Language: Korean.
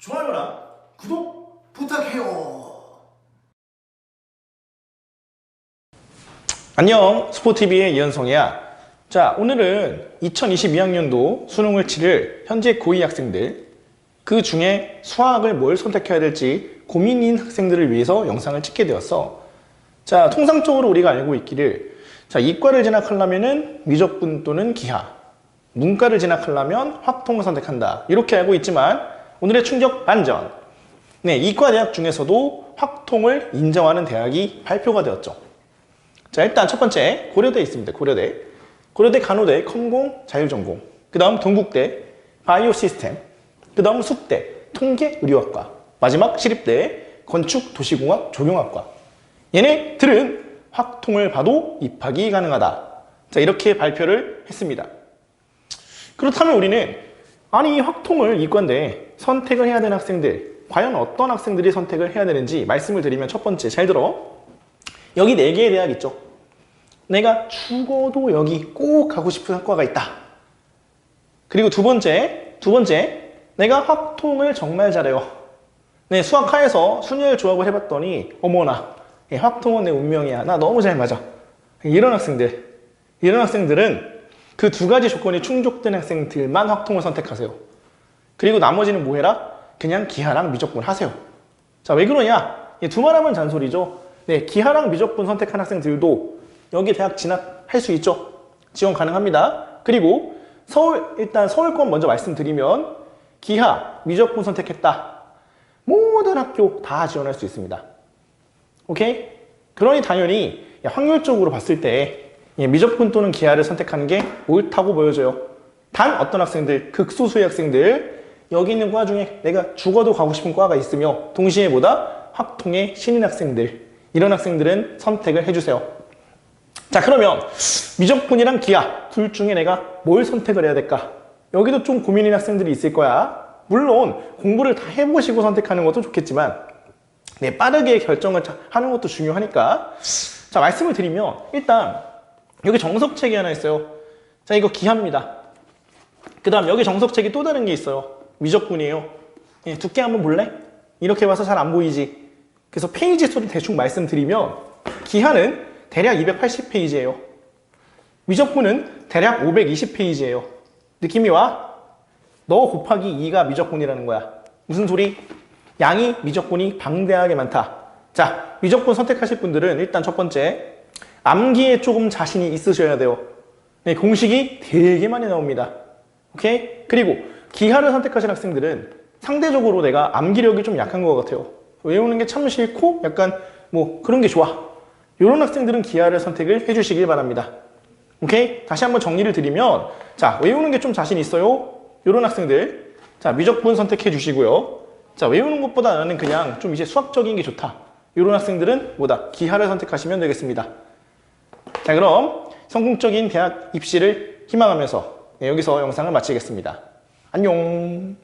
좋아요랑 구독 부탁해요. 안녕 스포티비의 이현성이야. 자 오늘은 2022학년도 수능을 치를 현재 고2 학생들 그 중에 수학을 뭘 선택해야 될지 고민인 학생들을 위해서 영상을 찍게 되었어. 자 통상적으로 우리가 알고 있기를 자 이과를 진학하려면은 미적분 또는 기하 문과를 진학하려면 확통을 선택한다. 이렇게 알고 있지만 오늘의 충격 반전 네 이과 대학 중에서도 확통을 인정하는 대학이 발표가 되었죠 자, 일단 첫 번째 고려대 있습니다. 고려대. 고려대 간호대 컴공 자율전공. 그 다음 동국대 바이오 시스템. 그 다음 숙대 통계 의료학과. 마지막 시립대 건축 도시공학 조경학과. 얘네들은 확통을 봐도 입학이 가능하다. 자, 이렇게 발표를 했습니다. 그렇다면 우리는 아니 확통을 이과인데 선택을 해야 되는 학생들 과연 어떤 학생들이 선택을 해야 되는지 말씀을 드리면 첫 번째 잘 들어 여기 네 개의 대학 있죠. 내가 죽어도 여기 꼭 가고 싶은 학과가 있다. 그리고 두 번째, 두 번째, 내가 확통을 정말 잘해요. 네, 수학하에서 순열 조합을 해봤더니 어머나, 예, 확통은 내 운명이야. 나 너무 잘 맞아. 이런 학생들, 이런 학생들은 그 두 가지 조건이 충족된 학생들만 확통을 선택하세요. 그리고 나머지는 뭐 해라? 그냥 기하랑 미적분 하세요. 자, 왜 그러냐? 예, 두말 하면 잔소리죠. 네, 기하랑 미적분 선택한 학생들도 여기 대학 진학할 수 있죠. 지원 가능합니다. 그리고 서울, 일단 서울권 먼저 말씀드리면 기하, 미적분 선택했다. 모든 학교 다 지원할 수 있습니다. 오케이? 그러니 당연히 확률적으로 봤을 때 예, 미적분 또는 기하를 선택하는 게 옳다고 보여져요. 단 어떤 학생들, 극소수의 학생들, 여기 있는 과 중에 내가 죽어도 가고 싶은 과가 있으며 동시에 보다 학통의 신인 학생들, 이런 학생들은 선택을 해주세요. 자, 그러면 미적분이랑 기하 둘 중에 내가 뭘 선택을 해야 될까? 여기도 좀 고민인 학생들이 있을 거야. 물론 공부를 다 해보시고 선택하는 것도 좋겠지만 네, 빠르게 결정을 자- 하는 것도 중요하니까 자, 말씀을 드리면 일단 여기 정석책이 하나 있어요. 자, 이거 기하입니다. 그 다음 여기 정석책이 또 다른 게 있어요. 미적분이에요. 예, 두께 한번 볼래? 이렇게 봐서 잘 안 보이지? 그래서 페이지 수를 대충 말씀드리면 기하는 대략 280페이지예요. 미적분은 대략 520페이지예요. 느낌이 와? 너 곱하기 2가 미적분이라는 거야. 무슨 소리? 양이 미적분이 방대하게 많다. 자, 미적분 선택하실 분들은 일단 첫 번째, 암기에 조금 자신이 있으셔야 돼요. 네, 공식이 되게 많이 나옵니다. 오케이? 그리고 기하를 선택하신 학생들은 상대적으로 내가 암기력이 좀 약한 것 같아요. 외우는 게 참 싫고 약간 뭐 그런 게 좋아. 이런 학생들은 기하를 선택을 해주시길 바랍니다. 오케이? 다시 한번 정리를 드리면 자 외우는 게 좀 자신 있어요. 이런 학생들 자 미적분 선택해 주시고요. 자 외우는 것보다 나는 그냥 좀 이제 수학적인 게 좋다. 이런 학생들은 뭐다? 기하를 선택하시면 되겠습니다. 자 그럼 성공적인 대학 입시를 희망하면서 네, 여기서 영상을 마치겠습니다. 안녕.